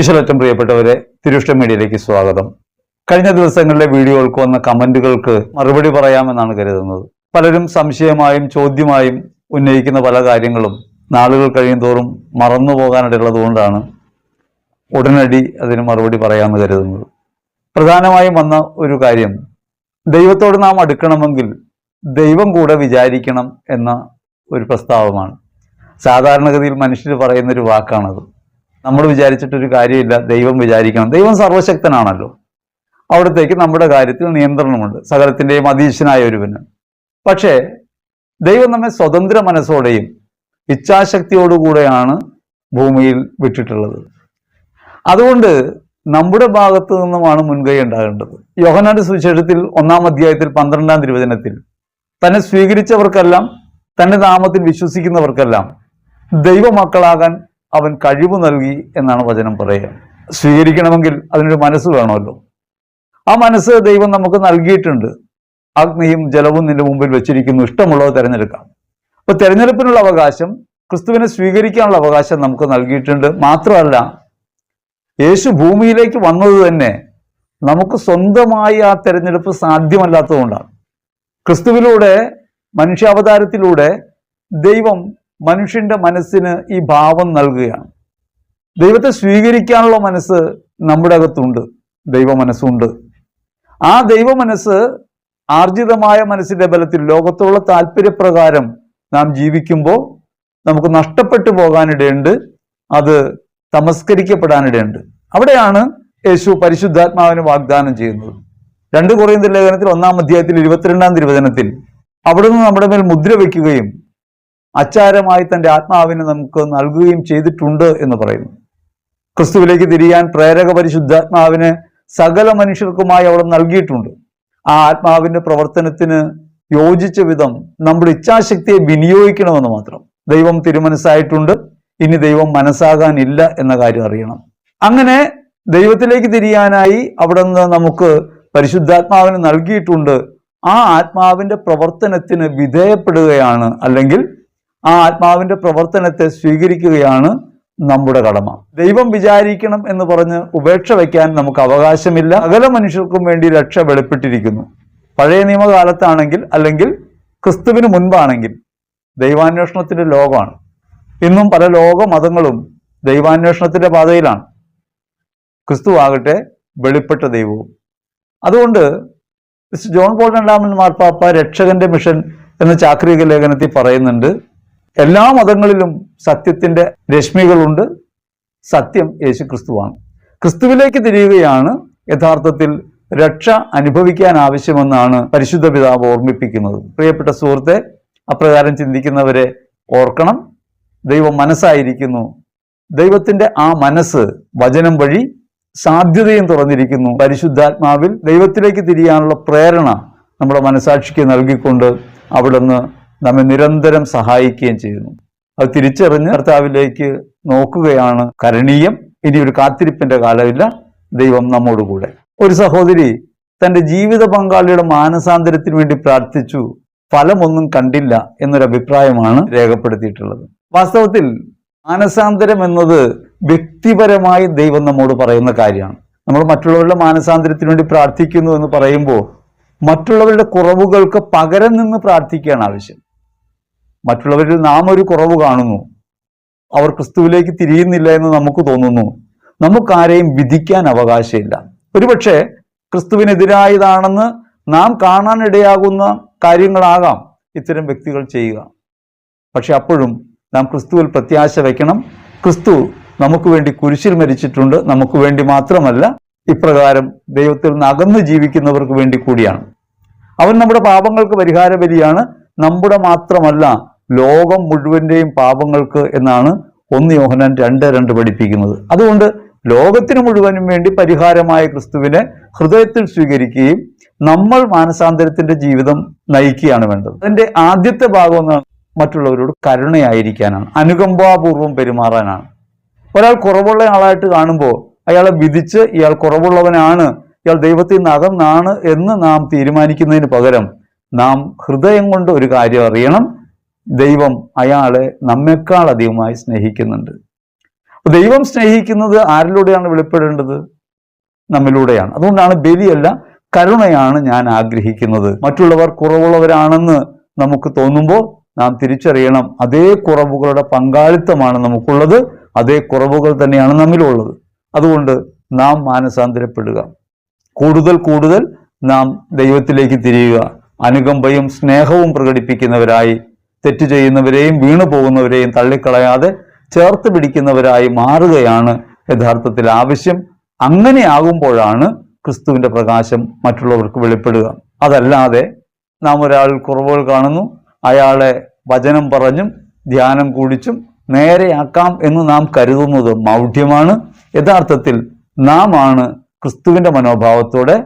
ഈശ്വരറ്റം പ്രിയപ്പെട്ടവരെ തിരുഷ്ട മീഡിയയിലേക്ക് സ്വാഗതം. കഴിഞ്ഞ ദിവസങ്ങളിലെ വീഡിയോകൾക്ക് വന്ന കമന്റുകൾക്ക് മറുപടി പറയാമെന്നാണ് കരുതുന്നത്. പലരും സംശയമായും ചോദ്യമായും ഉന്നയിക്കുന്ന പല കാര്യങ്ങളും നാളുകൾ കഴിയുന്തോറും മറന്നു പോകാനിടയുള്ളതുകൊണ്ടാണ് ഉടനടി അതിന് മറുപടി പറയാമെന്ന് കരുതുന്നത്. പ്രധാനമായും വന്ന ഒരു കാര്യം ദൈവത്തോട് നാം അടുക്കണമെങ്കിൽ ദൈവം കൂടെ വിചാരിക്കണം എന്ന ഒരു പ്രസ്താവമാണ്. സാധാരണഗതിയിൽ മനുഷ്യർ പറയുന്നൊരു വാക്കാണത്. നമ്മൾ വിചാരിച്ചിട്ടൊരു കാര്യമില്ല ദൈവം വിചാരിക്കണം. ദൈവം സർവശക്തനാണല്ലോ. അവിടത്തേക്ക് നമ്മുടെ കാര്യത്തിൽ നിയന്ത്രണമുണ്ട്. സകലത്തിന്റെയും അധീശനായ ഒരുവന്. പക്ഷേ ദൈവം നമ്മെ സ്വതന്ത്ര മനസ്സോടെയും ഇച്ഛാശക്തിയോടുകൂടെയാണ് ഭൂമിയിൽ വിട്ടിട്ടുള്ളത്. അതുകൊണ്ട് നമ്മുടെ ഭാഗത്തു നിന്നുമാണ് മുൻകൈ ഉണ്ടാകേണ്ടത്. യോഹനാന്റെ സുവിശേഷത്തിൽ ഒന്നാം അധ്യായത്തിൽ പന്ത്രണ്ടാം തിരുവചനത്തിൽ തന്നെ സ്വീകരിച്ചവർക്കെല്ലാം തന്റെ നാമത്തിൽ വിശ്വസിക്കുന്നവർക്കെല്ലാം ദൈവമക്കളാകാൻ അവൻ കഴിവ് നൽകി എന്നാണ് വചനം പറയുക. സ്വീകരിക്കണമെങ്കിൽ അതിനൊരു മനസ്സ് വേണമല്ലോ. ആ മനസ്സ് ദൈവം നമുക്ക് നൽകിയിട്ടുണ്ട്. അഗ്നിയും ജലവും നിന്റെ മുമ്പിൽ വെച്ചിരിക്കുന്നു. ഇഷ്ടമുള്ളത് തിരഞ്ഞെടുക്കാം. അപ്പൊ തിരഞ്ഞെടുപ്പിനുള്ള അവകാശം ക്രിസ്തുവിനെ സ്വീകരിക്കാനുള്ള അവകാശം നമുക്ക് നൽകിയിട്ടുണ്ട്. മാത്രമല്ല യേശു ഭൂമിയിലേക്ക് വന്നത് തന്നെ നമുക്ക് സ്വന്തമായി ആ തെരഞ്ഞെടുപ്പ് സാധ്യമല്ലാത്തതുകൊണ്ടാണ്. ക്രിസ്തുവിലൂടെ മനുഷ്യാവതാരത്തിലൂടെ ദൈവം മനുഷ്യന്റെ മനസ്സിന് ഈ ഭാവം നൽകുകയാണ്. ദൈവത്തെ സ്വീകരിക്കാനുള്ള മനസ്സ് നമ്മുടെ അകത്തുണ്ട് ദൈവ മനസ്സുണ്ട് ആ ദൈവ മനസ്സ് ആർജിതമായ മനസ്സിന്റെ ബലത്തിൽ ലോകത്തുള്ള താല്പര്യപ്രകാരം നാം ജീവിക്കുമ്പോൾ നമുക്ക് നഷ്ടപ്പെട്ടു പോകാനിടയുണ്ട് അത് തമസ്കരിക്കപ്പെടാനിടയുണ്ട്. അവിടെയാണ് യേശു പരിശുദ്ധാത്മാവിന് വാഗ്ദാനം ചെയ്യുന്നത്. രണ്ട് കുറയുന്ന ലേഖനത്തിൽ ഒന്നാം അധ്യായത്തിൽ ഇരുപത്തിരണ്ടാം തിരുവചനത്തിൽ അവിടുന്ന് നമ്മുടെ മേൽ മുദ്ര വയ്ക്കുകയും അച്ചാരമായി തന്റെ ആത്മാവിനെ നമുക്ക് നൽകുകയും ചെയ്തിട്ടുണ്ട് എന്ന് പറയുന്നു. ക്രിസ്തുവിലേക്ക് തിരിയാൻ പ്രേരക പരിശുദ്ധാത്മാവിന് സകല മനുഷ്യർക്കുമായി അവിടെ നൽകിയിട്ടുണ്ട്. ആ ആത്മാവിന്റെ പ്രവർത്തനത്തിന് യോജിച്ച വിധം നമ്മുടെ ഇച്ഛാശക്തിയെ വിനിയോഗിക്കണമെന്ന് മാത്രം. ദൈവം തിരുമനസ്സായിട്ടുണ്ട്. ഇനി ദൈവം മനസ്സാകാനില്ല എന്ന കാര്യം അറിയണം. അങ്ങനെ ദൈവത്തിലേക്ക് തിരിയാനായി അവിടെ നിന്ന് നമുക്ക് പരിശുദ്ധാത്മാവിന് നൽകിയിട്ടുണ്ട്. ആ ആത്മാവിന്റെ പ്രവർത്തനത്തിന് വിധേയപ്പെടുകയാണ് അല്ലെങ്കിൽ ആ ആത്മാവിന്റെ പ്രവർത്തനത്തെ സ്വീകരിക്കുകയാണ് നമ്മുടെ കടമ. ദൈവം വിചാരിക്കണം എന്ന് പറഞ്ഞ് ഉപേക്ഷ വയ്ക്കാൻ നമുക്ക് അവകാശമില്ല. അകല മനുഷ്യർക്കും വേണ്ടി രക്ഷ വെളിപ്പെട്ടിരിക്കുന്നു. പഴയ നിയമകാലത്താണെങ്കിൽ അല്ലെങ്കിൽ ക്രിസ്തുവിന് മുൻപാണെങ്കിൽ ദൈവാന്വേഷണത്തിന്റെ ലോകമാണ്. ഇന്നും പല ലോക മതങ്ങളും ദൈവാന്വേഷണത്തിന്റെ പാതയിലാണ്. ക്രിസ്തു ആകട്ടെ വെളിപ്പെട്ട ദൈവവും. അതുകൊണ്ട് മിസ്റ്റർ ജോൺ പോൾ രണ്ടാമൻ മാർപ്പാപ്പ രക്ഷകന്റെ മിഷൻ എന്ന ചാക്രിക ലേഖനത്തിൽ പറയുന്നുണ്ട് എല്ലാ മതങ്ങളിലും സത്യത്തിന്റെ രശ്മികളുണ്ട്. സത്യം യേശു ക്രിസ്തുവാണ് ക്രിസ്തുവിലേക്ക് തിരിയുകയാണ് യഥാർത്ഥത്തിൽ രക്ഷ അനുഭവിക്കാൻ ആവശ്യമെന്നാണ് പരിശുദ്ധ പിതാവ് ഓർമ്മിപ്പിക്കുന്നത്. പ്രിയപ്പെട്ട സുഹൃത്തെ അപ്രകാരം ചിന്തിക്കുന്നവരെ ഓർക്കണം. ദൈവം മനസ്സായിരിക്കുന്നു. ദൈവത്തിന്റെ ആ മനസ്സ് വചനം വഴി സാധ്യതയും തുറന്നിരിക്കുന്നു. പരിശുദ്ധാത്മാവിൽ ദൈവത്തിലേക്ക് തിരിയാനുള്ള പ്രേരണ നമ്മുടെ മനസാക്ഷിക്ക് നൽകിക്കൊണ്ട് അവിടുന്ന് നമ്മെ നിരന്തരം സഹായിക്കുകയും ചെയ്യുന്നു. അത് തിരിച്ചറിഞ്ഞ് കർത്താവിലേക്ക് നോക്കുകയാണ് കരണീയം. ഇനി ഒരു കാത്തിരിപ്പിന്റെ കാലമില്ല. ദൈവം നമ്മോടുകൂടെ ഒരു സഹോദരി തന്റെ ജീവിത പങ്കാളിയുടെ മാനസാന്തരത്തിന് വേണ്ടി പ്രാർത്ഥിച്ചു. ഫലമൊന്നും കണ്ടില്ല എന്നൊരു അഭിപ്രായമാണ് രേഖപ്പെടുത്തിയിട്ടുള്ളത്. വാസ്തവത്തിൽ മാനസാന്തരം എന്നത് വ്യക്തിപരമായി ദൈവം നമ്മോട് പറയുന്ന കാര്യമാണ്. നമ്മൾ മറ്റുള്ളവരുടെ മാനസാന്തരത്തിന് വേണ്ടി പ്രാർത്ഥിക്കുന്നു എന്ന് പറയുമ്പോൾ മറ്റുള്ളവരുടെ കുറവുകൾക്ക് പകരം നിന്ന് പ്രാർത്ഥിക്കുകയാണ് ആവശ്യം. മറ്റുള്ളവരിൽ നാം ഒരു കുറവ് കാണുന്നു. അവർ ക്രിസ്തുവിലേക്ക് തിരിയുന്നില്ല എന്ന് നമുക്ക് തോന്നുന്നു. നമുക്കാരെയും വിധിക്കാൻ അവകാശമില്ല. ഒരുപക്ഷെ ക്രിസ്തുവിനെതിരായതാണെന്ന് നാം കാണാനിടയാകുന്ന കാര്യങ്ങളാകാം ഇത്തരം വ്യക്തികൾ ചെയ്യുക. പക്ഷെ അപ്പോഴും നാം ക്രിസ്തുവിൽ പ്രത്യാശ വയ്ക്കണം. ക്രിസ്തു നമുക്ക് വേണ്ടി കുരിശിൽ മരിച്ചിട്ടുണ്ട്. നമുക്ക് വേണ്ടി മാത്രമല്ല ഇപ്രകാരം ദൈവത്തിൽ നിന്ന് അകന്ന് ജീവിക്കുന്നവർക്ക് വേണ്ടി കൂടിയാണ്. അവൻ നമ്മുടെ പാപങ്ങൾക്ക് പരിഹാര ബലിയാണ് നമ്മുടെ മാത്രമല്ല ലോകം മുഴുവന്റെയും പാപങ്ങൾക്ക് എന്നാണ് ഒന്ന് യോഹനാൻ രണ്ട് രണ്ട് പഠിപ്പിക്കുന്നത്. അതുകൊണ്ട് ലോകത്തിന് മുഴുവനും വേണ്ടി പരിഹാരമായ ക്രിസ്തുവിനെ ഹൃദയത്തിൽ സ്വീകരിക്കുകയും നമ്മൾ മാനസാന്തരത്തിന്റെ ജീവിതം നയിക്കുകയാണ് വേണ്ടത്. അതിന്റെ ആദ്യത്തെ ഭാഗം എന്ന് മറ്റുള്ളവരോട് കരുണയായിരിക്കാനാണ്. അനുകമ്പാപൂർവം പെരുമാറാനാണ്. ഒരാൾ കുറവുള്ള ആളായിട്ട് കാണുമ്പോൾ അയാളെ വിധിച്ച് ഇയാൾ കുറവുള്ളവനാണ് ഇയാൾ ദൈവത്തിൽ നിന്ന് അകന്നാണ് എന്ന് നാം തീരുമാനിക്കുന്നതിന് പകരം നാം ഹൃദയം കൊണ്ട് ഒരു കാര്യം അറിയണം. ദൈവം അയാളെ നമ്മെക്കാൾ അധികമായി സ്നേഹിക്കുന്നുണ്ട്. ദൈവം സ്നേഹിക്കുന്നത് ആരിലൂടെയാണ് വെളിപ്പെടേണ്ടത്? നമ്മിലൂടെയാണ്. അതുകൊണ്ടാണ് ബലിയല്ല കരുണയാണ് ഞാൻ ആഗ്രഹിക്കുന്നത്. മറ്റുള്ളവർ കുറവുള്ളവരാണെന്ന് നമുക്ക് തോന്നുമ്പോൾ നാം തിരിച്ചറിയണം അതേ കുറവുകളുടെ പങ്കാളിത്തമാണ് നമുക്കുള്ളത് അതേ കുറവുകൾ തന്നെയാണ് നമ്മിലുള്ളത്. അതുകൊണ്ട് നാം മാനസാന്തരപ്പെടുക. കൂടുതൽ കൂടുതൽ നാം ദൈവത്തിലേക്ക് തിരിയുക. അനുകമ്പയും സ്നേഹവും പ്രകടിപ്പിക്കുന്നവരായി തെറ്റ് ചെയ്യുന്നവരെയും വീണു പോകുന്നവരെയും തള്ളിക്കളയാതെ ചേർത്ത് പിടിക്കുന്നവരായി മാറുകയാണ് യഥാർത്ഥത്തിൽ ആവശ്യം. അങ്ങനെ അങ്ങനെയാകുമ്പോഴാണ് ക്രിസ്തുവിന്റെ പ്രകാശം മറ്റുള്ളവർക്ക് വെളിപ്പെടുക. അതല്ലാതെ നാം ഒരാൾ കുറവുകൾ കാണുന്നു അയാളെ വചനം പറഞ്ഞും ധ്യാനം കൂടിച്ചും നേരെയാക്കാം എന്ന് നാം കരുതുന്നത് മൗഢ്യമാണ്. യഥാർത്ഥത്തിൽ നാം ആണ് ക്രിസ്തുവിന്റെ മനോഭാവത്തോടെ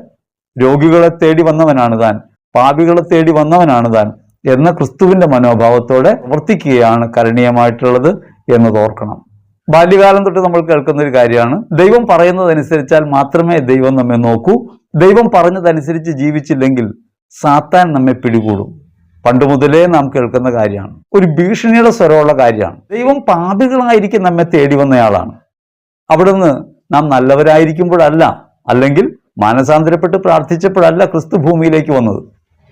രോഗികളെ തേടി വന്നവനാണ് താൻ പാപികളെ തേടി വന്നവനാണ് താൻ. എന്ന ക്രിസ്തുവിന്റെ മനോഭാവത്തോടെ പ്രവർത്തിക്കുകയാണ് കരണീയമായിട്ടുള്ളത് എന്ന് ഓർക്കണം. ബാല്യകാലം തൊട്ട് നമ്മൾ കേൾക്കുന്ന ഒരു കാര്യമാണ്. ദൈവം പറയുന്നതനുസരിച്ചാൽ മാത്രമേ ദൈവം നമ്മെ നോക്കൂ. ദൈവം പറഞ്ഞതനുസരിച്ച് ജീവിച്ചില്ലെങ്കിൽ സാത്താൻ നമ്മെ പിടികൂടും. പണ്ട് മുതലേ നാം കേൾക്കുന്ന കാര്യമാണ്. ഒരു ഭീഷണിയുടെ സ്വരമുള്ള കാര്യമാണ്. ദൈവം പാപികളായിരിക്കും നമ്മെ തേടി വന്നയാളാണ്. അവിടുന്ന് നാം നല്ലവരായിരിക്കുമ്പോഴല്ല അല്ലെങ്കിൽ മാനസാന്തരപ്പെട്ട് പ്രാർത്ഥിച്ചപ്പോഴല്ല ക്രിസ്തു ഭൂമിയിലേക്ക് വന്നത്.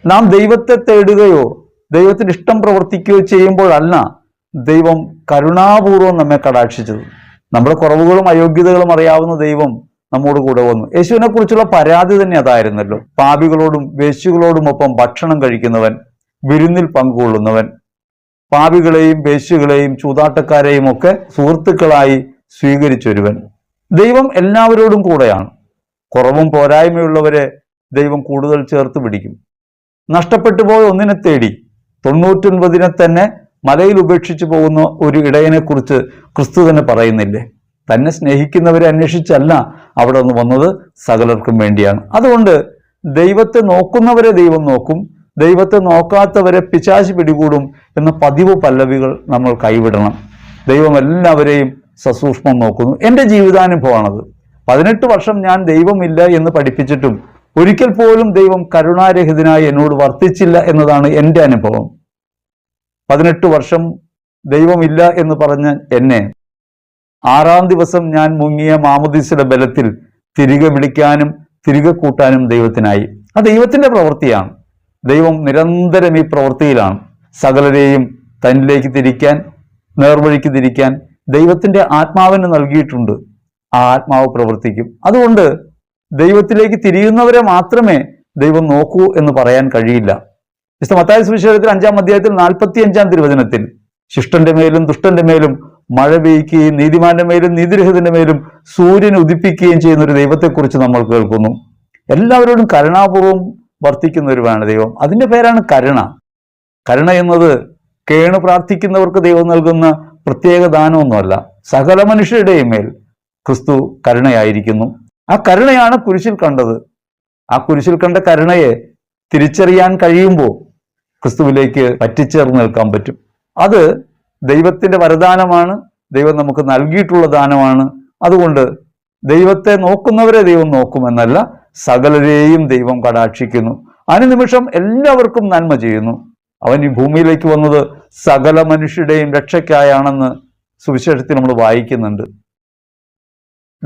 നാം ദൈവത്തെ തേടുകയോ ദൈവത്തിന് ഇഷ്ടം പ്രവർത്തിക്കുകയോ ചെയ്യുമ്പോഴല്ല ദൈവം കരുണാപൂർവം നമ്മെ കടാക്ഷിച്ചത്. നമ്മുടെ കുറവുകളും അയോഗ്യതകളും അറിയാവുന്ന ദൈവം നമ്മോട് കൂടെ വന്നു. യേശുവിനെ കുറിച്ചുള്ള പരാതി തന്നെ അതായിരുന്നല്ലോ. പാപികളോടും വേശ്യകളോടുമൊപ്പം ഭക്ഷണം കഴിക്കുന്നവൻ വിരുന്നിൽ പങ്കുകൊള്ളുന്നവൻ. പാപികളെയും വേശ്യകളെയും ചൂതാട്ടക്കാരെയും ഒക്കെ സുഹൃത്തുക്കളായി സ്വീകരിച്ചൊരുവൻ. ദൈവം എല്ലാവരോടും കൂടെയാണ്. കുറവും പോരായ്മയുള്ളവരെ ദൈവം കൂടുതൽ ചേർത്ത് പിടിക്കും. നഷ്ടപ്പെട്ടു പോയ ഒന്നിനെ തേടി തൊണ്ണൂറ്റൊൻപതിനെ തന്നെ മലയിൽ ഉപേക്ഷിച്ചു പോകുന്ന ഒരു ഇടയനെ കുറിച്ച് ക്രിസ്തു തന്നെ പറയുന്നില്ലേ? തന്നെ സ്നേഹിക്കുന്നവരെ അന്വേഷിച്ചല്ല അവിടെ നിന്ന് വന്നത് സകലർക്കും വേണ്ടിയാണ്. അതുകൊണ്ട് ദൈവത്തെ നോക്കുന്നവരെ ദൈവം നോക്കും ദൈവത്തെ നോക്കാത്തവരെ പിശാശി പിടികൂടും എന്ന പതിവ് പല്ലവികൾ നമ്മൾ കൈവിടണം. ദൈവം എല്ലാവരെയും സസൂക്ഷ്മം നോക്കുന്നു. എന്റെ ജീവിതാനുഭവമാണത്. പതിനെട്ട് വർഷം ഞാൻ ദൈവമില്ല എന്ന് പഠിപ്പിച്ചിട്ടും ഒരിക്കൽ പോലും ദൈവം കരുണാരഹിതനായി എന്നോട് വർത്തിച്ചില്ല എന്നതാണ് എന്റെ അനുഭവം. പതിനെട്ട് വർഷം ദൈവമില്ല എന്ന് പറഞ്ഞ എന്നെ ആറാം ദിവസം ഞാൻ മുങ്ങിയ മാമുദീസയുടെ ബലത്തിൽ തിരികെ വിളിക്കാനും തിരികെ കൂട്ടാനും ദൈവത്തിനായി. ആ ദൈവത്തിന്റെ പ്രവൃത്തിയാണ്. ദൈവം നിരന്തരം ഈ പ്രവൃത്തിയിലാണ്. സകലരെയും തന്നിലേക്ക് തിരിക്കാൻ നേർവഴിക്ക് തിരിക്കാൻ ദൈവത്തിന്റെ ആത്മാവിന് നൽകിയിട്ടുണ്ട്. ആ ആത്മാവ് പ്രവർത്തിക്കും. അതുകൊണ്ട് ദൈവത്തിലേക്ക് തിരിയുന്നവരെ മാത്രമേ ദൈവം നോക്കൂ എന്ന് പറയാൻ കഴിയില്ല. വിശുദ്ധ മത്തായ സുവിശേഷത്തിൽ അഞ്ചാം അധ്യായത്തിൽ നാൽപ്പത്തി അഞ്ചാം തിരുവചനത്തിൽ ശിഷ്ടന്റെ മേലും ദുഷ്ടന്റെ മേലും മഴ പെയ്യുകയും നീതിമാന്റെ മേലും നീതിരഹിതന്റെ മേലും സൂര്യൻ ഉദിപ്പിക്കുകയും ചെയ്യുന്ന ഒരു ദൈവത്തെക്കുറിച്ച് നമ്മൾ കേൾക്കുന്നു. എല്ലാവരോടും കരുണാപൂർവം വർത്തിക്കുന്നവരുമാണ് ദൈവം. അതിന്റെ പേരാണ് കരുണ. കരുണ എന്നത് കേണു പ്രാർത്ഥിക്കുന്നവർക്ക് ദൈവം നൽകുന്ന പ്രത്യേക ദാനമൊന്നുമല്ല സകല മനുഷ്യരുടെയും മേൽ ക്രിസ്തു കരുണയായിരിക്കുന്നു. ആ കരുണയാണ് കുരിശിൽ കണ്ടത്. ആ കുരിശിൽ കണ്ട കരുണയെ തിരിച്ചറിയാൻ കഴിയുമ്പോൾ ക്രിസ്തുവിലേക്ക് പറ്റിച്ചേർന്ന് നിൽക്കാൻ പറ്റും. അത് ദൈവത്തിന്റെ വരദാനമാണ് ദൈവം നമുക്ക് നൽകിയിട്ടുള്ള ദാനമാണ്. അതുകൊണ്ട് ദൈവത്തെ നോക്കുന്നവരെ ദൈവം നോക്കുമെന്നല്ല സകലരെയും ദൈവം കടാക്ഷിക്കുന്നു. അനുനിമിഷം എല്ലാവർക്കും നന്മ ചെയ്യുന്നു. അവൻ ഈ ഭൂമിയിലേക്ക് വന്നത് സകല മനുഷ്യരുടെയും രക്ഷയ്ക്കായാണെന്ന് സുവിശേഷത്തിൽ നമ്മൾ വായിക്കുന്നുണ്ട്.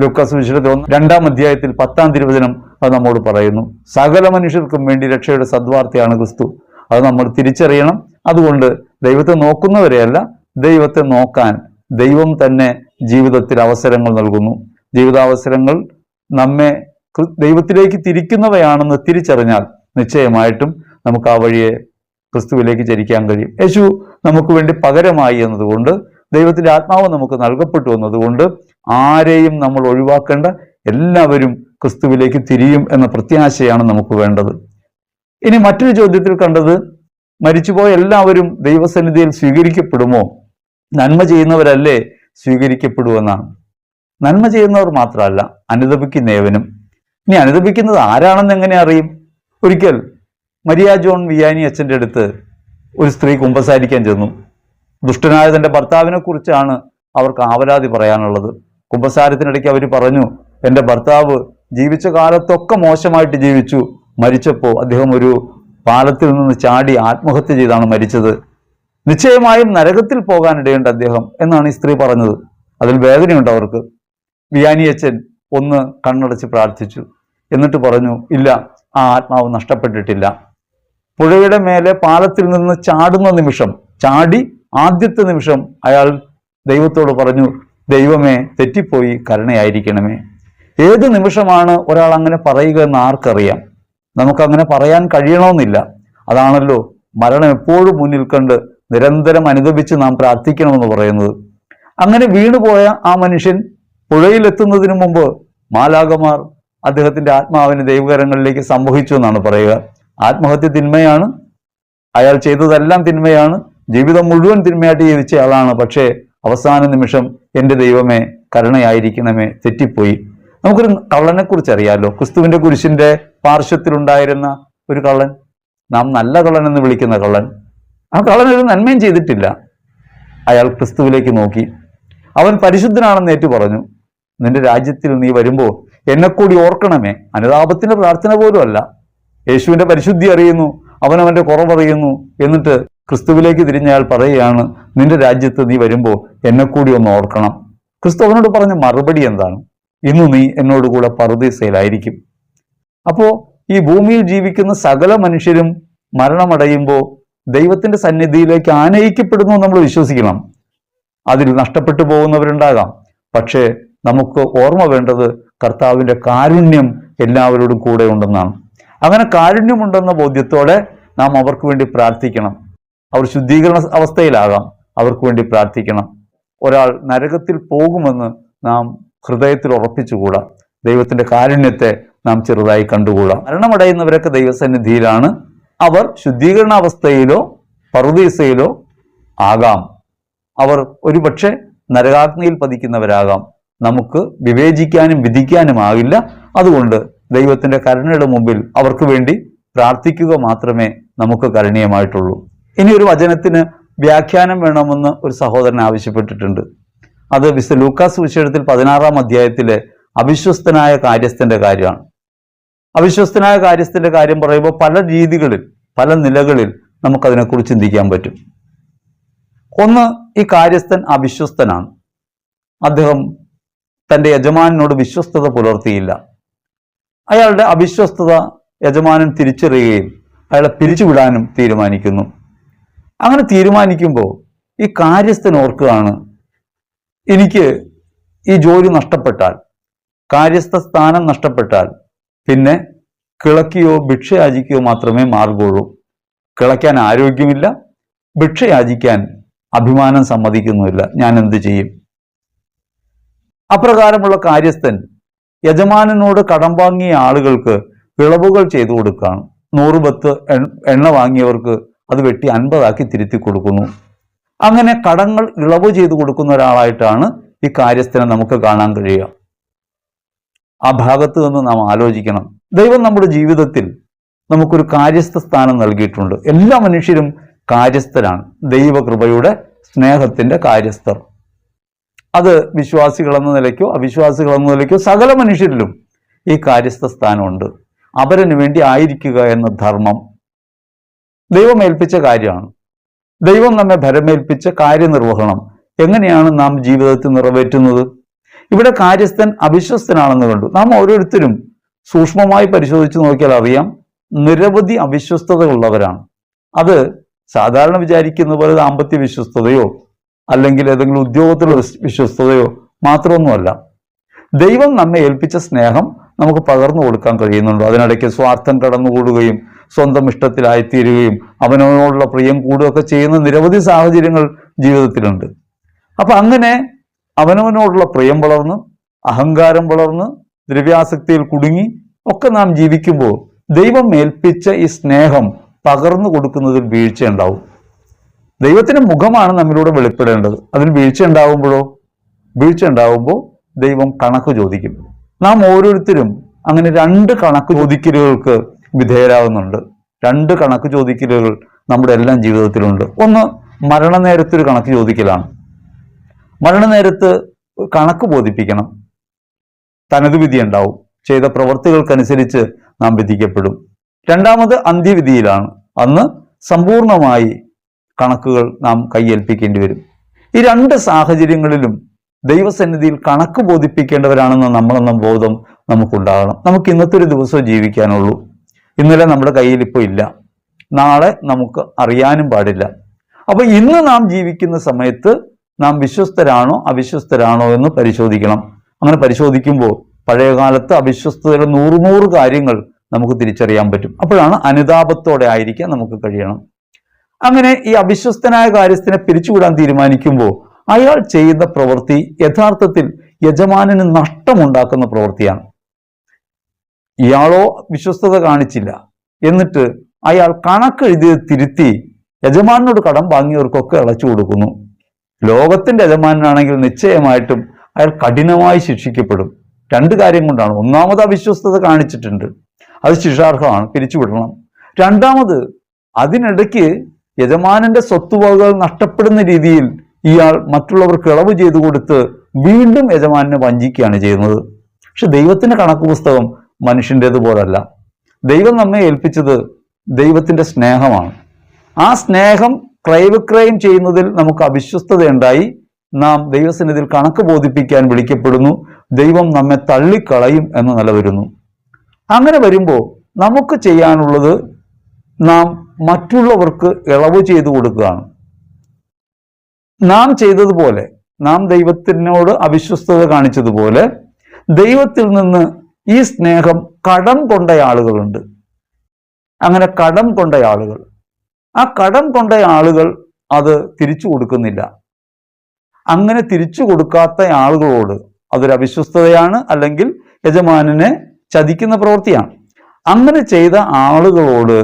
ലൂക്കാസ് വിശ്വത്തിൽ ഒന്ന് രണ്ടാം അധ്യായത്തിൽ പത്താം തിരുവചനം അത് നമ്മോട് പറയുന്നു. സകല മനുഷ്യർക്കും വേണ്ടി രക്ഷയുടെ സദ്വാർത്തയാണ് ക്രിസ്തു. അത് നമ്മൾ തിരിച്ചറിയണം. അതുകൊണ്ട് ദൈവത്തെ നോക്കുന്നവരെയല്ല ദൈവത്തെ നോക്കാൻ ദൈവം തന്നെ ജീവിതത്തിൽ അവസരങ്ങൾ നൽകുന്നു. ജീവിതാവസരങ്ങൾ നമ്മെ ദൈവത്തിലേക്ക് തിരിക്കുന്നവയാണെന്ന് തിരിച്ചറിഞ്ഞാൽ നിശ്ചയമായിട്ടും നമുക്ക് ആ വഴിയെ ക്രിസ്തുവിലേക്ക് ചരിക്കാൻ കഴിയും. യേശു നമുക്ക് വേണ്ടി പകരമായി എന്നതുകൊണ്ട് ദൈവത്തിന്റെ ആത്മാവ് നമുക്ക് നൽകപ്പെട്ടു എന്നതുകൊണ്ട് ആരെയും നമ്മൾ ഒഴിവാക്കേണ്ട എല്ലാവരും ക്രിസ്തുവിലേക്ക് തിരിയും എന്ന പ്രത്യാശയാണ് നമുക്ക് വേണ്ടത്. ഇനി മറ്റൊരു ചോദ്യത്തിൽ കണ്ടത് മരിച്ചുപോയ എല്ലാവരും ദൈവസന്നിധിയിൽ സ്വീകരിക്കപ്പെടുമോ? നന്മ ചെയ്യുന്നവരല്ലേ സ്വീകരിക്കപ്പെടുമെന്നാണ് നന്മ ചെയ്യുന്നവർ മാത്രമല്ല അനുദപിക്കുന്നേവനും. ഇനി അനുദപിക്കുന്നത് ആരാണെന്ന് എങ്ങനെ അറിയും? ഒരിക്കൽ മരിയ ജോൺ വിയാനി അച്ഛന്റെ അടുത്ത് ഒരു സ്ത്രീ കുമ്പസാരിക്കാൻ ചെന്നു. ദുഷ്ടനായ തന്റെ ഭർത്താവിനെ കുറിച്ചാണ് അവർക്ക് ആവലാതി പറയാനുള്ളത്. കുംഭസാരത്തിനിടയ്ക്ക് അവർ പറഞ്ഞു എന്റെ ഭർത്താവ് ജീവിച്ച കാലത്തൊക്കെ മോശമായിട്ട് ജീവിച്ചു. മരിച്ചപ്പോൾ അദ്ദേഹം ഒരു പാലത്തിൽ നിന്ന് ചാടി ആത്മഹത്യ ചെയ്താണ് മരിച്ചത്. നിശ്ചയമായും നരകത്തിൽ പോകാനിടയുണ്ട് അദ്ദേഹം എന്നാണ് ഈ സ്ത്രീ പറഞ്ഞത്. അതിൽ വേദനയുണ്ട് അവർക്ക്. വിയാനിയച്ചൻ ഒന്ന് കണ്ണടച്ച് പ്രാർത്ഥിച്ചു. എന്നിട്ട് പറഞ്ഞു ഇല്ല ആ ആത്മാവ് നഷ്ടപ്പെട്ടിട്ടില്ല. പുഴയുടെ മേലെ പാലത്തിൽ നിന്ന് ചാടുന്ന നിമിഷം ചാടി ആദ്യത്തെ നിമിഷം അയാൾ ദൈവത്തോട് പറഞ്ഞു ദൈവമേ തെറ്റിപ്പോയി കരുണയായിരിക്കണമേ. ഏത് നിമിഷമാണ് ഒരാൾ അങ്ങനെ പറയുക എന്ന് ആർക്കറിയാം? നമുക്കങ്ങനെ പറയാൻ കഴിയണമെന്നില്ല അതാണല്ലോ മരണം എപ്പോഴും മുന്നിൽ കണ്ട് നിരന്തരം അനുഗമിച്ച് നാം പ്രാർത്ഥിക്കണമെന്ന് പറയുന്നത്. അങ്ങനെ വീണുപോയ ആ മനുഷ്യൻ പുഴയിലെത്തുന്നതിന് മുമ്പ് മാലാകമാർ അദ്ദേഹത്തിന്റെ ആത്മാവിനെ ദൈവകരങ്ങളിലേക്ക് സംഭവിച്ചു എന്നാണ് പറയുക. ആത്മഹത്യ തിന്മയാണ്. അയാൾ ചെയ്തതെല്ലാം തിന്മയാണ്. ജീവിതം മുഴുവൻ തിന്മയായിട്ട് ജീവിച്ച ആളാണ്. പക്ഷേ അവസാന നിമിഷം എന്റെ ദൈവമേ കരുണയായിരിക്കണമേ തെറ്റിപ്പോയി. നമുക്കൊരു കള്ളനെ കുറിച്ച് ക്രിസ്തുവിന്റെ ക്രിസ്തുവിന്റെ കുരിശിന്റെ പാർശ്വത്തിലുണ്ടായിരുന്ന ഒരു കള്ളൻ നാം നല്ല കള്ളൻ എന്ന് വിളിക്കുന്ന കള്ളൻ. ആ കള്ളൻ ഒരു നന്മയും ചെയ്തിട്ടില്ല. അയാൾ ക്രിസ്തുവിലേക്ക് നോക്കി. അവൻ പരിശുദ്ധനാണെന്ന് ഏറ്റു പറഞ്ഞു. നിന്റെ രാജ്യത്തിൽ നീ വരുമ്പോൾ എന്നെ കൂടി ഓർക്കണമേ. അനുതാപത്തിന്റെ പ്രാർത്ഥന പോലും അല്ല യേശുവിന്റെ പരിശുദ്ധി അറിയുന്നു. അവൻ അവന്റെ കുറവറിയുന്നു. എന്നിട്ട് ക്രിസ്തുവിലേക്ക് തിരിഞ്ഞ അയാൾ പറയുകയാണ് നിന്റെ രാജ്യത്ത് നീ വരുമ്പോൾ എന്നെ കൂടി ഒന്ന് ഓർക്കണം. ക്രിസ്തു അവനോട് പറഞ്ഞ മറുപടി എന്താണ്? ഇന്ന് നീ എന്നോട് കൂടെ പറുദീസയിലായിരിക്കും. അപ്പോൾ ഈ ഭൂമിയിൽ ജീവിക്കുന്ന സകല മനുഷ്യരും മരണമടയുമ്പോൾ ദൈവത്തിന്റെ സന്നിധിയിലേക്ക് ആനയിക്കപ്പെടുന്നു നമ്മൾ വിശ്വസിക്കണം. അതിൽ നഷ്ടപ്പെട്ടു പോകുന്നവരുണ്ടാകാം. പക്ഷേ നമുക്ക് ഓർമ്മ വേണ്ടത് കർത്താവിന്റെ കാരുണ്യം എല്ലാവരോടും കൂടെ ഉണ്ടെന്നാണ്. അങ്ങനെ കാരുണ്യമുണ്ടെന്ന ബോധ്യത്തോടെ നാം അവർക്ക് വേണ്ടി പ്രാർത്ഥിക്കണം. അവർ ശുദ്ധീകരണ അവസ്ഥയിലാകാം. അവർക്ക് വേണ്ടി പ്രാർത്ഥിക്കണം. ഒരാൾ നരകത്തിൽ പോകുമെന്ന് നാം ഹൃദയത്തിൽ ഉറപ്പിച്ചുകൂടാ. ദൈവത്തിന്റെ കാരുണ്യത്തെ നാം ചെറുതായി കണ്ടുകൂടാ. മരണമടയുന്നവരൊക്കെ ദൈവസന്നിധിയിലാണ്. അവർ ശുദ്ധീകരണ അവസ്ഥയിലോ പറുദീസയിലോ ആകാം. അവർ ഒരുപക്ഷെ നരകാഗ്നിയിൽ പതിക്കുന്നവരാകാം. നമുക്ക് വിവേചിക്കാനും വിധിക്കാനും ആകില്ല. അതുകൊണ്ട് ദൈവത്തിന്റെ കരുണയുടെ മുമ്പിൽ അവർക്ക് വേണ്ടി പ്രാർത്ഥിക്കുക മാത്രമേ നമുക്ക് കരുണീയമായിട്ടുള്ളൂ. ഇനി ഒരു വചനത്തിന് വ്യാഖ്യാനം വേണമെന്ന് ഒരു സഹോദരൻ ആവശ്യപ്പെട്ടിട്ടുണ്ട്. അത് വിശുദ്ധ ലൂക്കാസ് വിഷയത്തിൽ പതിനാറാം അധ്യായത്തിലെ അവിശ്വസ്തനായ കാര്യസ്ഥന്റെ കാര്യമാണ്. അവിശ്വസ്തനായ കാര്യസ്ഥന്റെ കാര്യം പറയുമ്പോൾ പല രീതികളിൽ പല നിലകളിൽ നമുക്കതിനെക്കുറിച്ച് ചിന്തിക്കാൻ പറ്റും. ഒന്ന് ഈ കാര്യസ്ഥൻ അവിശ്വസ്തനാണ്. അദ്ദേഹം തന്റെ യജമാനോട് വിശ്വസ്തത പുലർത്തിയില്ല. അയാളുടെ അവിശ്വസ്തത യജമാനൻ തിരിച്ചറിയുകയും അയാളെ പിരിച്ചുവിടാനും തീരുമാനിക്കുന്നു. അങ്ങനെ തീരുമാനിക്കുമ്പോൾ ഈ കാര്യസ്ഥൻ ഓർക്കുകയാണ് എനിക്ക് ഈ ജോലി നഷ്ടപ്പെട്ടാൽ കാര്യസ്ഥ സ്ഥാനം നഷ്ടപ്പെട്ടാൽ പിന്നെ കിളക്കിയോ ഭിക്ഷ യാചിക്കുകയോ മാത്രമേ മാർഗുള്ളൂ കിളയ്ക്കാൻ ആരോഗ്യമില്ല ഭിക്ഷ യാചിക്കാൻ അഭിമാനം സമ്മതിക്കുന്നുമില്ല. ഞാൻ എന്ത് ചെയ്യും? അപ്രകാരമുള്ള കാര്യസ്ഥൻ യജമാനനോട് കടം വാങ്ങിയ ആളുകൾക്ക് ഇളവുകൾ ചെയ്തു കൊടുക്കുകയാണ്. നൂറ് ബത്ത് എണ്ണ വാങ്ങിയവർക്ക് അത് വെട്ടി അൻപതാക്കി തിരുത്തി കൊടുക്കുന്നു. അങ്ങനെ കടങ്ങൾ ഇളവ് ചെയ്തു കൊടുക്കുന്ന ഒരാളായിട്ടാണ് ഈ കാര്യസ്ഥനെ നമുക്ക് കാണാൻ കഴിയുക. ആ ഭാഗത്ത് നിന്ന് നാം ആലോചിക്കണം. ദൈവം നമ്മുടെ ജീവിതത്തിൽ നമുക്കൊരു കാര്യസ്ഥ സ്ഥാനം നൽകിയിട്ടുണ്ട്. എല്ലാ മനുഷ്യരും കാര്യസ്ഥരാണ്. ദൈവകൃപയുടെ സ്നേഹത്തിന്റെ കാര്യസ്ഥർ. അത് വിശ്വാസികൾ എന്ന നിലയ്ക്കോ അവിശ്വാസികൾ എന്ന നിലയ്ക്കോ സകല മനുഷ്യരിലും ഈ കാര്യസ്ഥ സ്ഥാനമുണ്ട്. അവരനു വേണ്ടി ആയിരിക്കുക എന്ന ധർമ്മം ദൈവം ഏൽപ്പിച്ച കാര്യമാണ്. ദൈവം നമ്മെ ഭരമേൽപ്പിച്ച കാര്യനിർവഹണം. എങ്ങനെയാണ് നാം ജീവിതത്തിൽ നിറവേറ്റുന്നത്? ഇവിടെ കാര്യസ്ഥൻ അവിശ്വസ്തനാണെന്ന് കണ്ടു. നാം ഓരോരുത്തരും സൂക്ഷ്മമായി പരിശോധിച്ച് നോക്കിയാൽ അറിയാം നിരവധി അവിശ്വസ്തതകളുള്ളവരാണ് അത് സാധാരണ വിചാരിക്കുന്ന പോലെ ദാമ്പത്യ വിശ്വസ്തതയോ അല്ലെങ്കിൽ ഏതെങ്കിലും ഉദ്യോഗത്തിലുള്ള വിസ്- വിശ്വസ്തതയോ മാത്രമൊന്നുമല്ല. ദൈവം നമ്മെ ഏൽപ്പിച്ച സ്നേഹം നമുക്ക് പകർന്നു കൊടുക്കാൻ കഴിയുന്നുണ്ടോ. അതിനിടയ്ക്ക് സ്വാർത്ഥം കടന്നുകൂടുകയും സ്വന്തം ഇഷ്ടത്തിലായിത്തീരുകയും അവനോടുള്ള പ്രിയം കൂടുകയൊക്കെ ചെയ്യുന്ന നിരവധി സാഹചര്യങ്ങൾ ജീവിതത്തിലുണ്ട്. അപ്പൊ അങ്ങനെ അവനവനോടുള്ള പ്രിയം വളർന്ന് അഹങ്കാരം വളർന്ന് ദ്രവ്യാസക്തിയിൽ കുടുങ്ങി ഒക്കെ നാം ജീവിക്കുമ്പോൾ ദൈവം ഏൽപ്പിച്ച ഈ സ്നേഹം പകർന്നു കൊടുക്കുന്നതിൽ വീഴ്ച ഉണ്ടാവും. ദൈവത്തിന്റെ മുഖമാണ് നമ്മിലൂടെ വെളിപ്പെടേണ്ടത്. അതിൽ വീഴ്ച ഉണ്ടാവുമ്പോഴോ? വീഴ്ച ഉണ്ടാവുമ്പോൾ ദൈവം കണക്ക് ചോദിക്കും. നാം ഓരോരുത്തരും അങ്ങനെ രണ്ട് കണക്ക് ചോദിക്കലുകൾക്ക് വിധേയരാകുന്നുണ്ട്. രണ്ട് കണക്ക് ചോദിക്കലുകൾ നമ്മുടെ എല്ലാം ജീവിതത്തിലുണ്ട്. ഒന്ന് മരണനേരത്തൊരു കണക്ക് ചോദിക്കലാണ്. മരണനേരത്ത് കണക്ക് ബോധിപ്പിക്കണം. തനത് വിധി ഉണ്ടാവും. ചെയ്ത പ്രവർത്തികൾക്കനുസരിച്ച് നാം വിധിക്കപ്പെടും. രണ്ടാമത് അന്ത്യവിധിയിലാണ്. അന്ന് സമ്പൂർണമായി കണക്കുകൾ നാം കൈയേൽപ്പിക്കേണ്ടി വരും. ഈ രണ്ട് സാഹചര്യങ്ങളിലും ദൈവസന്നിധിയിൽ കണക്ക് ബോധിപ്പിക്കേണ്ടവരാണെന്ന് നമ്മളെന്ന ബോധം നമുക്കുണ്ടാകണം. നമുക്ക് ഇന്നത്തെ ഒരു ദിവസം ജീവിക്കാനുള്ളൂ. ഇന്നലെ നമ്മുടെ കയ്യിൽ ഇപ്പോൾ ഇല്ല. നാളെ നമുക്ക് അറിയാനും പാടില്ല. അപ്പോൾ ഇന്ന് നാം ജീവിക്കുന്ന സമയത്ത് നാം വിശ്വസ്തരാണോ അവിശ്വസ്തരാണോ എന്ന് പരിശോധിക്കണം. അങ്ങനെ പരിശോധിക്കുമ്പോൾ പഴയകാലത്ത് അവിശ്വസ്തയുടെ അവിശ്വസ്തതയുടെ നൂറ് നൂറ് കാര്യങ്ങൾ നമുക്ക് തിരിച്ചറിയാൻ പറ്റും. അപ്പോഴാണ് അനുതാപത്തോടെ ആയിരിക്കാൻ നമുക്ക് കഴിയണം. അങ്ങനെ ഈ അവിശ്വസ്തനായ കാര്യസ്ഥനെ പിരിച്ചുവിടാൻ തീരുമാനിക്കുമ്പോൾ അയാൾ ചെയ്യുന്ന പ്രവൃത്തി യഥാർത്ഥത്തിൽ യജമാനന് നഷ്ടമുണ്ടാക്കുന്ന പ്രവൃത്തിയാണ്. ഇയാളോ വിശ്വസ്തത കാണിച്ചില്ല. എന്നിട്ട് അയാൾ കണക്കെഴുതി തിരുത്തി യജമാനോട് കടം വാങ്ങിയവർക്കൊക്കെ ഇളച്ചു കൊടുക്കുന്നു. ലോകത്തിന്റെ യജമാനാണെങ്കിൽ നിശ്ചയമായിട്ടും അയാൾ കഠിനമായി ശിക്ഷിക്കപ്പെടും. രണ്ട് കാര്യം കൊണ്ടാണ്. ഒന്നാമത് അവിശ്വസ്തത കാണിച്ചിട്ടുണ്ട്. അത് ശിക്ഷാർഹമാണ്. പിരിച്ചുവിടണം. രണ്ടാമത് അതിനിടയ്ക്ക് യജമാനന്റെ സ്വത്തുവകകൾ നഷ്ടപ്പെടുന്ന രീതിയിൽ ഇയാൾ മറ്റുള്ളവർക്ക് ഇളവ് ചെയ്തു കൊടുത്ത് വീണ്ടും യജമാനെ വഞ്ചിക്കുകയാണ് ചെയ്യുന്നത്. പക്ഷെ ദൈവത്തിന്റെ കണക്ക് പുസ്തകം മനുഷ്യന്റേതുപോലല്ല ദൈവം നമ്മെ ഏൽപ്പിച്ചത് ദൈവത്തിന്റെ സ്നേഹമാണ്. ആ സ്നേഹം ക്രയവിക്രയം ചെയ്യുന്നതിൽ നമുക്ക് അവിശ്വസ്തതയുണ്ടായി. നാം ദൈവസന്നിധിയിൽ കണക്ക് ബോധിപ്പിക്കാൻ വിളിക്കപ്പെടുന്നു. ദൈവം നമ്മെ തള്ളിക്കളയും എന്ന് നില വരുന്നു അങ്ങനെ വരുമ്പോൾ നമുക്ക് ചെയ്യാനുള്ളത് നാം മറ്റുള്ളവർക്ക് ഇളവ് ചെയ്തു കൊടുക്കുകയാണ്. നാം ചെയ്തതുപോലെ നാം ദൈവത്തിനോട് അവിശ്വസ്തത കാണിച്ചതുപോലെ ദൈവത്തിൽ നിന്ന് ഈ സ്നേഹം കടം കൊണ്ട ആളുകളുണ്ട്. അങ്ങനെ കടം കൊണ്ട ആളുകൾ. ആ കടം കൊണ്ട ആളുകൾ അത് തിരിച്ചു കൊടുക്കുന്നില്ല. അങ്ങനെ തിരിച്ചു കൊടുക്കാത്ത ആളുകളോട് അതൊരു അവിശ്വസ്തതയാണ് അല്ലെങ്കിൽ യജമാനനെ ചതിക്കുന്ന പ്രവൃത്തിയാണ്. അങ്ങനെ ചെയ്ത ആളുകളോട്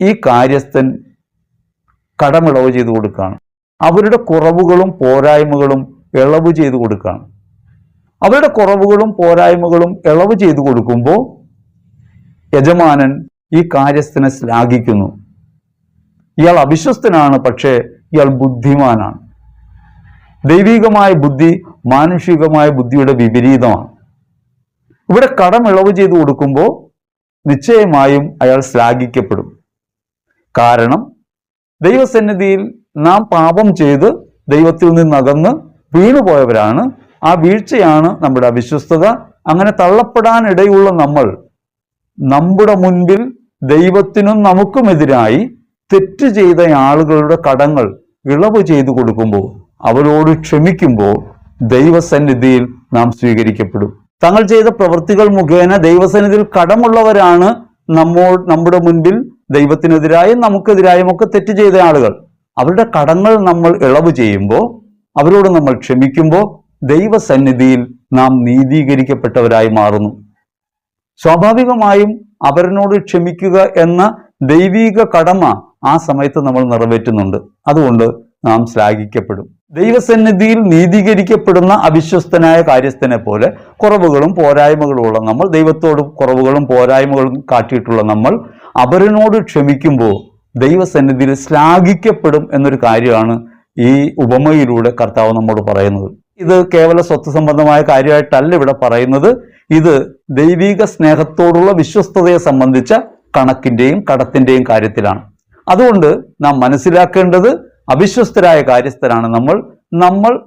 ഈ കാര്യസ്ഥൻ കടമിളവ് ചെയ്തു കൊടുക്കുകയാണ്. അവരുടെ കുറവുകളും പോരായ്മകളും ഇളവ് ചെയ്തു കൊടുക്കുകയാണ്. അവരുടെ കുറവുകളും പോരായ്മകളും ഇളവ് ചെയ്തു കൊടുക്കുമ്പോൾ യജമാനൻ ഈ കാര്യസ്ഥനെ ശ്ലാഘിക്കുന്നു. ഇയാൾ അവിശ്വസ്തനാണ് പക്ഷേ ഇയാൾ ബുദ്ധിമാനാണ്. ദൈവികമായ ബുദ്ധി മാനുഷികമായ ബുദ്ധിയുടെ വിപരീതമാണ്. ഇവിടെ കടം ഇളവ് ചെയ്തു കൊടുക്കുമ്പോൾ നിശ്ചയമായും അയാൾ ശ്ലാഘിക്കപ്പെടും. കാരണം ദൈവസന്നിധിയിൽ നാം പാപം ചെയ്ത് ദൈവത്തിൽ നിന്നകന്ന് വീണുപോയവരാണ്. ആ വീഴ്ചയാണ് നമ്മുടെ അവിശ്വസ്തത. അങ്ങനെ തള്ളപ്പെടാനിടയുള്ള നമ്മൾ നമ്മുടെ മുൻപിൽ ദൈവത്തിനും നമുക്കുമെതിരായി തെറ്റ് ചെയ്ത ആളുകളുടെ കടങ്ങൾ ഇളവ് ചെയ്തു കൊടുക്കുമ്പോൾ അവരോട് ക്ഷമിക്കുമ്പോൾ ദൈവസന്നിധിയിൽ നാം സ്വീകരിക്കപ്പെടും. തങ്ങൾ ചെയ്ത പ്രവൃത്തികൾ മുഖേന ദൈവസന്നിധിയിൽ കടമുള്ളവരാണ് നമ്മോ നമ്മുടെ മുൻപിൽ ദൈവത്തിനെതിരായും നമുക്കെതിരായും ഒക്കെ തെറ്റ് ചെയ്ത ആളുകൾ. അവരുടെ കടങ്ങൾ നമ്മൾ ഇളവ് ചെയ്യുമ്പോൾ അവരോട് നമ്മൾ ക്ഷമിക്കുമ്പോൾ ദൈവസന്നിധിയിൽ നാം നീതീകരിക്കപ്പെട്ടവരായി മാറുന്നു. സ്വാഭാവികമായും അവരനോട് ക്ഷമിക്കുക എന്ന ദൈവീക കടമ ആ സമയത്ത് നമ്മൾ നിറവേറ്റുന്നുണ്ട്. അതുകൊണ്ട് നാം ശ്ലാഘിക്കപ്പെടും. ദൈവസന്നിധിയിൽ നീതീകരിക്കപ്പെടുന്ന അവിശ്വസ്തനായ കാര്യസ്ഥനെ പോലെ കുറവുകളും പോരായ്മകളും ഉള്ള നമ്മൾ ദൈവത്തോട് കുറവുകളും പോരായ്മകളും കാട്ടിയിട്ടുള്ള നമ്മൾ അവരനോട് ക്ഷമിക്കുമ്പോൾ ദൈവസന്നിധിയിൽ ശ്ലാഘിക്കപ്പെടും എന്നൊരു കാര്യമാണ് ഈ ഉപമയിലൂടെ കർത്താവ് നമ്മോട് പറയുന്നത്. ഇത് കേവല സ്വത്ത് സംബന്ധമായ കാര്യമായിട്ടല്ല ഇവിടെ പറയുന്നത്. ഇത് ദൈവിക സ്നേഹത്തോടുള്ള വിശ്വസ്തതയെ സംബന്ധിച്ച കണക്കിന്റെയും കടത്തിന്റെയും കാര്യത്തിലാണ്. അതുകൊണ്ട് നാം മനസ്സിലാക്കേണ്ടത് അവിശ്വസ്തരായ കാര്യസ്ഥരാണ് നമ്മൾ. നമ്മൾ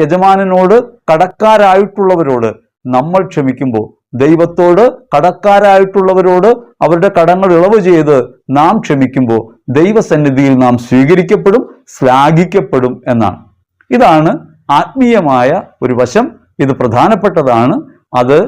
യജമാനനോട് കടക്കാരായിട്ടുള്ളവരോട് നമ്മൾ ക്ഷമിക്കുമ്പോൾ ദൈവത്തോട് കടക്കാരായിട്ടുള്ളവരോട് അവരുടെ കടങ്ങൾ ഇളവ് ചെയ്ത് നാം ക്ഷമിക്കുമ്പോൾ ദൈവസന്നിധിയിൽ നാം സ്വീകരിക്കപ്പെടും ശ്ലാഘിക്കപ്പെടും എന്നാണ്. ഇതാണ് ആത്മീയമായ ഒരു വശം. ഇത് പ്രധാനപ്പെട്ടതാണ്. അത്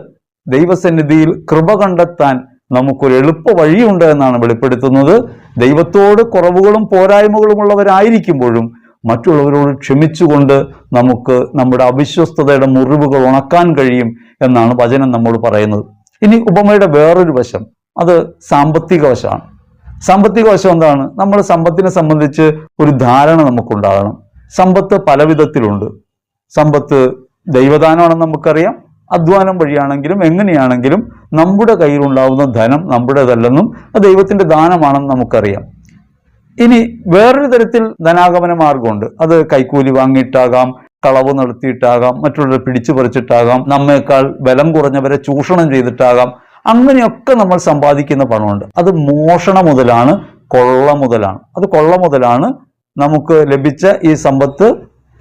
ദൈവസന്നിധിയിൽ കൃപ കണ്ടെത്താൻ നമുക്കൊരു എളുപ്പ വഴിയുണ്ട് എന്നാണ് വെളിപ്പെടുത്തുന്നത്. ദൈവത്തോട് കുറവുകളും പോരായ്മകളും ഉള്ളവരായിരിക്കുമ്പോഴും മറ്റുള്ളവരോട് ക്ഷമിച്ചുകൊണ്ട് നമുക്ക് നമ്മുടെ അവിശ്വസ്തതയുടെ മുറിവുകൾ ഉണക്കാൻ കഴിയും എന്നാണ് വചനം നമ്മോട് പറയുന്നത്. ഇനി ഉപമയുടെ വേറൊരു വശം അത് സാമ്പത്തിക വശമാണ്. സാമ്പത്തിക വശം എന്താണ്? നമ്മൾ സമ്പത്തിനെ സംബന്ധിച്ച് ഒരു ധാരണ നമുക്കുണ്ടാകണം. സമ്പത്ത് പല വിധത്തിലുണ്ട് സമ്പത്ത് ദൈവദാനമാണെന്ന് നമുക്കറിയാം. അധ്വാനം വഴിയാണെങ്കിലും എങ്ങനെയാണെങ്കിലും നമ്മുടെ കയ്യിലുണ്ടാവുന്ന ധനം നമ്മുടേതല്ലെന്നും അത് ദൈവത്തിന്റെ ദാനമാണെന്ന് നമുക്കറിയാം. ഇനി വേറൊരു തരത്തിൽ ധനാഗമന മാർഗമുണ്ട്. അത് കൈക്കൂലി വാങ്ങിയിട്ടാകാം കളവ് നടത്തിയിട്ടാകാം മറ്റുള്ളവരെ പിടിച്ചു പറിച്ചിട്ടാകാം നമ്മേക്കാൾ ബലം കുറഞ്ഞവരെ ചൂഷണം ചെയ്തിട്ടാകാം. അങ്ങനെയൊക്കെ നമ്മൾ സമ്പാദിക്കുന്ന പണമുണ്ട്. അത് മോഷണ മുതലാണ് കൊള്ള മുതലാണ്. അത് കൊള്ള മുതലാണ് നമുക്ക് ലഭിച്ച ഈ സമ്പത്ത്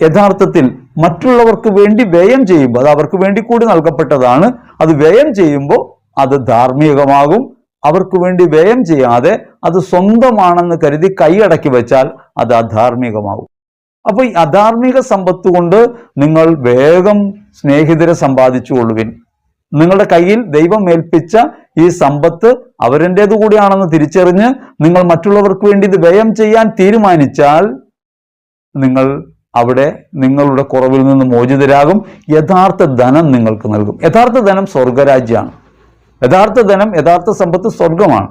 യഥാർത്ഥത്തിൽ മറ്റുള്ളവർക്ക് വേണ്ടി വ്യയം ചെയ്യുമ്പോൾ അത് അവർക്ക് വേണ്ടി കൂടി നൽകപ്പെട്ടതാണ്. അത് വ്യയം ചെയ്യുമ്പോൾ അത് ധാർമ്മികമാകും. അവർക്ക് വേണ്ടി വ്യയം ചെയ്യാതെ അത് സ്വന്തമാണെന്ന് കരുതി കൈയടക്കി വെച്ചാൽ അത് അധാർമികമാവും. അപ്പോൾ ഈ അധാർമിക സമ്പത്ത് കൊണ്ട് നിങ്ങൾ വേഗം സ്നേഹിതരെ സമ്പാദിച്ചു കൊള്ളുവിൻ നിങ്ങളുടെ കയ്യിൽ ദൈവം ഏൽപ്പിച്ച ഈ സമ്പത്ത് അവരന്റേത് കൂടിയാണെന്ന് തിരിച്ചറിഞ്ഞ് നിങ്ങൾ മറ്റുള്ളവർക്ക് വേണ്ടി ഇത് വ്യയം ചെയ്യാൻ തീരുമാനിച്ചാൽ നിങ്ങൾ അവിടെ നിങ്ങളുടെ കുറവിൽ നിന്ന് മോചിതരാകും. യഥാർത്ഥ ധനം നിങ്ങൾക്ക് നൽകും. യഥാർത്ഥ ധനം സ്വർഗരാജ്യമാണ്. യഥാർത്ഥ ധനം യഥാർത്ഥ സമ്പത്ത് സ്വർഗമാണ്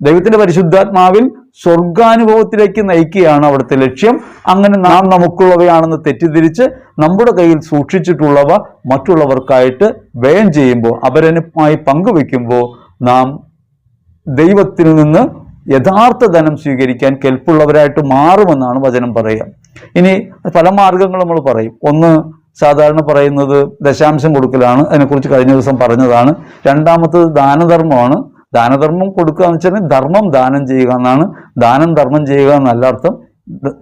ദൈവത്തിന്റെ പരിശുദ്ധാത്മാവിൽ സ്വർഗാനുഭവത്തിലേക്ക് നയിക്കുകയാണ് അവിടുത്തെ ലക്ഷ്യം. അങ്ങനെ നാം നമുക്കുള്ളവയാണെന്ന് തെറ്റിദ്ധരിച്ച് നമ്മുടെ കയ്യിൽ സൂക്ഷിച്ചിട്ടുള്ളവ മറ്റുള്ളവർക്കായിട്ട് വ്യയം ചെയ്യുമ്പോൾ അവരനുമായി പങ്കുവെക്കുമ്പോൾ നാം ദൈവത്തിൽ നിന്ന് യഥാർത്ഥ ധനം സ്വീകരിക്കാൻ കെൽപ്പുള്ളവരായിട്ട് മാറുമെന്നാണ് വചനം പറയുക. ഇനി പല മാർഗങ്ങൾ നമ്മൾ പറയും. ഒന്ന് സാധാരണ പറയുന്നത് ദശാംശം കൊടുക്കലാണ്. അതിനെക്കുറിച്ച് കഴിഞ്ഞ ദിവസം പറഞ്ഞതാണ്. രണ്ടാമത്തത് ദാനധർമ്മമാണ്. ദാനധർമ്മം കൊടുക്കുക എന്ന് വെച്ചാൽ ധർമ്മം ദാനം ചെയ്യുക എന്നാണ്. ദാനം ധർമ്മം ചെയ്യുക എന്നല്ല അർത്ഥം.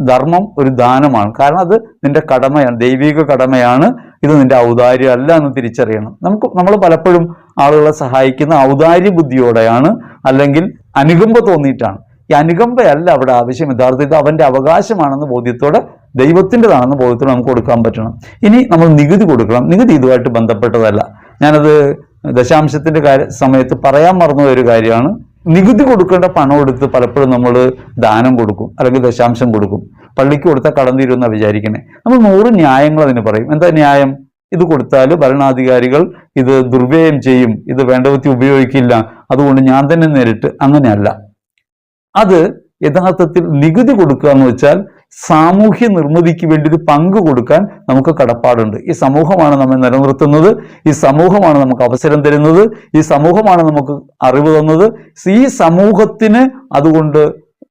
ധർമ്മം ഒരു ദാനമാണ്. കാരണം അത് നിന്റെ കടമയാണ്. ദൈവിക കടമയാണ്. ഇത് നിന്റെ ഔദാര്യം അല്ല എന്ന് തിരിച്ചറിയണം. നമുക്ക് നമ്മൾ പലപ്പോഴും ആളുകളെ സഹായിക്കുന്ന ഔദാര്യ ബുദ്ധിയോടെയാണ് അല്ലെങ്കിൽ അനുകമ്പ തോന്നിയിട്ടാണ്. ഈ അനുകമ്പയല്ല അവിടെ ആവശ്യം. യഥാർത്ഥത്തിൽ ഇത് അവന്റെ അവകാശമാണെന്ന് ബോധ്യത്തോടെ ദൈവത്തിന്റെതാണെന്ന് ബോധ്യത്തോടെ നമുക്ക് കൊടുക്കാൻ പറ്റണം. ഇനി നമ്മൾ നികുതി കൊടുക്കണം. നികുതി ഇതുമായിട്ട് ബന്ധപ്പെട്ടതല്ല. ഞാനത് ദശാംശത്തിന്റെ കാര്യ സമയത്ത് പറയാൻ മറന്ന ഒരു കാര്യമാണ്. നികുതി കൊടുക്കേണ്ട പണം എടുത്ത് പലപ്പോഴും നമ്മൾ ദാനം കൊടുക്കും അല്ലെങ്കിൽ ദശാംശം കൊടുക്കും. പള്ളിക്ക് കൊടുത്താൽ കടം തീരുമെന്നാണ് വിചാരിക്കണേ. നമ്മൾ നൂറ് ന്യായങ്ങൾ അതിന് പറയും. എന്താ ന്യായം? ഇത് കൊടുത്താൽ ഭരണാധികാരികൾ ഇത് ദുർവ്യയം ചെയ്യും. ഇത് വേണ്ട വിധത്തിൽ ഉപയോഗിക്കില്ല. അതുകൊണ്ട് ഞാൻ തന്നെ നേരിട്ട് അങ്ങനെയല്ല. അത് യഥാർത്ഥത്തിൽ നികുതി കൊടുക്കുക എന്ന് വെച്ചാൽ സാമൂഹ്യ നിർമ്മിതിക്ക് വേണ്ടി ഒരു പങ്ക് കൊടുക്കാൻ നമുക്ക് കടപ്പാടുണ്ട്. ഈ സമൂഹമാണ് നമ്മെ നിലനിർത്തുന്നത്. ഈ സമൂഹമാണ് നമുക്ക് അവസരം തരുന്നത്. ഈ സമൂഹമാണ് നമുക്ക് അറിവ് തന്നത്. ഈ സമൂഹത്തിന് അതുകൊണ്ട്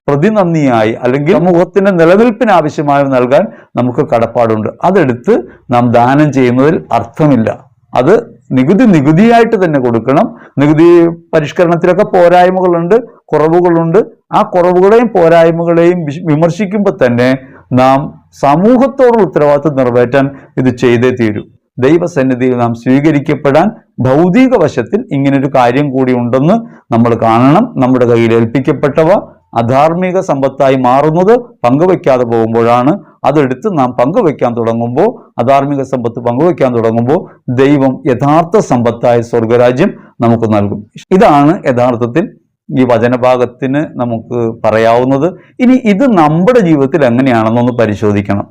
പ്രതിനന്ദിയായി അല്ലെങ്കിൽ സമൂഹത്തിന്റെ നിലനിൽപ്പിന് ആവശ്യമായ നൽകാൻ നമുക്ക് കടപ്പാടുണ്ട്. അതെടുത്ത് നാം ദാനം ചെയ്യുന്നതിൽ അർത്ഥമില്ല. അത് നികുതി നികുതിയായിട്ട് തന്നെ കൊടുക്കണം. നികുതി പരിഷ്കരണത്തിലൊക്കെ പോരായ്മകളുണ്ട്. കുറവുകളുണ്ട്. ആ കുറവുകളെയും പോരായ്മകളെയും വിമർശിക്കുമ്പോൾ തന്നെ നാം സമൂഹത്തോടുള്ള ഉത്തരവാദിത്വം നിറവേറ്റാൻ ഇത് ചെയ്തേ തീരൂ. ദൈവസന്നിധിയിൽ നാം സ്വീകരിക്കപ്പെടാൻ ഭൗതിക വശത്തിൽ ഇങ്ങനൊരു കാര്യം കൂടി ഉണ്ടെന്ന് നമ്മൾ കാണണം. നമ്മുടെ കയ്യിൽ ഏൽപ്പിക്കപ്പെട്ടവ അധാർമിക സമ്പത്തായി മാറുന്നത് പങ്കുവെക്കാതെ പോകുമ്പോഴാണ്. അതെടുത്ത് നാം പങ്കുവെക്കാൻ തുടങ്ങുമ്പോൾ അധാർമിക സമ്പത്ത് പങ്കുവെക്കാൻ തുടങ്ങുമ്പോൾ ദൈവം യഥാർത്ഥ സമ്പത്തായ സ്വർഗരാജ്യം നമുക്ക് നൽകും. ഇതാണ് യഥാർത്ഥത്തിൽ ഈ വചനഭാഗത്തിന് നമുക്ക് പറയാവുന്നത് ഇനി ഇത് നമ്മുടെ ജീവിതത്തിൽ എങ്ങനെയാണെന്നൊന്ന് പരിശോധിക്കണം.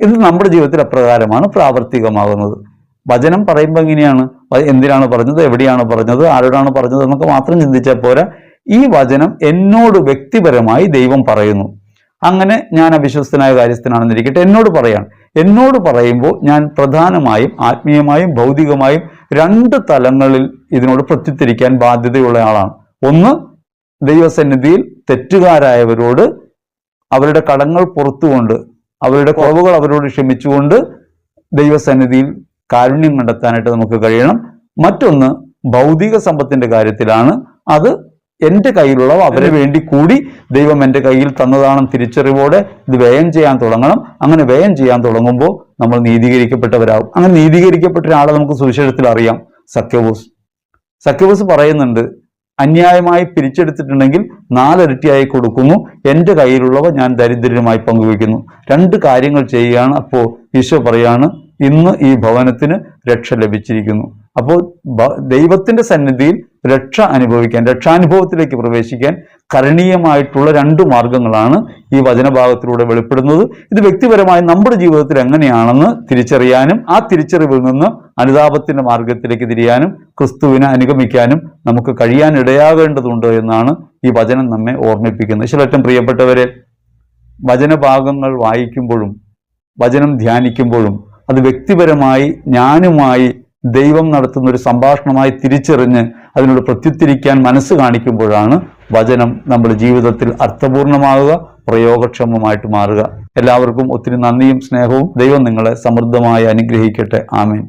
ഇത് നമ്മുടെ ജീവിതത്തിൽ അപ്രകാരമാണ് പ്രാവർത്തികമാകുന്നത്. വചനം പറയുമ്പോൾ എങ്ങനെയാണ്? എന്തിനാണ് പറഞ്ഞത്? എവിടെയാണ് പറഞ്ഞത്? ആരോടാണ് പറഞ്ഞത്? എന്നൊക്കെ മാത്രം ചിന്തിച്ചാൽ പോരാ. ഈ വചനം എന്നോട് വ്യക്തിപരമായി ദൈവം പറയുന്നു. അങ്ങനെ ഞാൻ അവിശ്വസ്തനായ കാര്യസ്ഥനാണെന്നിരിക്കട്ടെ എന്നോട് പറയാണ് എന്നോട് പറയുമ്പോൾ ഞാൻ പ്രധാനമായും ആത്മീയമായും ഭൗതികമായും രണ്ട് തലങ്ങളിൽ ഇതിനോട് പ്രത്യുത്തിരിക്കാൻ ബാധ്യതയുള്ള ആളാണ്. ഒന്ന് ദൈവസന്നിധിയിൽ തെറ്റുകാരായവരോട് അവരുടെ കടങ്ങൾ പുറത്തുകൊണ്ട് അവരുടെ കുറവുകൾ അവരോട് ക്ഷമിച്ചുകൊണ്ട് ദൈവസന്നിധിയിൽ കാരുണ്യം കണ്ടെത്താനായിട്ട് നമുക്ക് കഴിയണം. മറ്റൊന്ന് ഭൗതിക സമ്പത്തിന്റെ കാര്യത്തിലാണ്. അത് എന്റെ കയ്യിലുള്ളവ അവരെ വേണ്ടി കൂടി ദൈവം എന്റെ കയ്യിൽ തന്നതാണെന്ന് തിരിച്ചറിവോടെ ഇത് വ്യയം ചെയ്യാൻ തുടങ്ങണം. അങ്ങനെ വ്യയം ചെയ്യാൻ തുടങ്ങുമ്പോൾ നമ്മൾ നീതീകരിക്കപ്പെട്ടവരാകും. അങ്ങനെ നീതീകരിക്കപ്പെട്ട ഒരാളെ നമുക്ക് സുവിശേഷത്തിൽ അറിയാം. സഖ്യബോസ്. സഖ്യബോസ് പറയുന്നുണ്ട് അന്യായമായി പിരിച്ചെടുത്തിട്ടുണ്ടെങ്കിൽ നാലരട്ടിയായി കൊടുക്കുന്നു. എന്റെ കയ്യിലുള്ളവ ഞാൻ ദരിദ്രരുമായി പങ്കുവയ്ക്കുന്നു. രണ്ട് കാര്യങ്ങൾ ചെയ്യുകയാണ് അപ്പോൾ ഈശോ പറയാണ് ഇന്ന് ഈ ഭവനത്തിന് രക്ഷ ലഭിച്ചിരിക്കുന്നു. അപ്പോൾ ദൈവത്തിന്റെ സന്നിധിയിൽ രക്ഷ അനുഭവിക്കാൻ രക്ഷാനുഭവത്തിലേക്ക് പ്രവേശിക്കാൻ കരണീയമായിട്ടുള്ള രണ്ട് മാർഗങ്ങളാണ് ഈ വചനഭാഗത്തിലൂടെ വെളിപ്പെടുന്നത്. ഇത് വ്യക്തിപരമായി നമ്മുടെ ജീവിതത്തിൽ എങ്ങനെയാണെന്ന് തിരിച്ചറിയാനും ആ തിരിച്ചറിവിൽ നിന്ന് അനുതാപത്തിന്റെ മാർഗത്തിലേക്ക് തിരിയാനും ക്രിസ്തുവിനെ അനുഗമിക്കാനും നമുക്ക് കഴിയാനിടയാകേണ്ടതുണ്ട് എന്നാണ് ഈ വചനം നമ്മെ ഓർമ്മിപ്പിക്കുന്നത്. ശിലറ്റം പ്രിയപ്പെട്ടവരെ വചനഭാഗങ്ങൾ വായിക്കുമ്പോഴും വചനം ധ്യാനിക്കുമ്പോഴും അത് വ്യക്തിപരമായി ഞാനുമായി ദൈവം നടത്തുന്ന ഒരു സംഭാഷണമായി തിരിച്ചറിഞ്ഞ് അതിനോട് പ്രത്യുത്തിരിക്കാൻ മനസ്സ് കാണിക്കുമ്പോഴാണ് വചനം നമ്മുടെ ജീവിതത്തിൽ അർത്ഥപൂർണമാകുക പ്രയോഗക്ഷമമായിട്ട് മാറുക. എല്ലാവർക്കും ഒത്തിരി നന്ദിയും സ്നേഹവും. ദൈവം നിങ്ങളെ സമൃദ്ധമായി അനുഗ്രഹിക്കട്ടെ. ആമേൻ.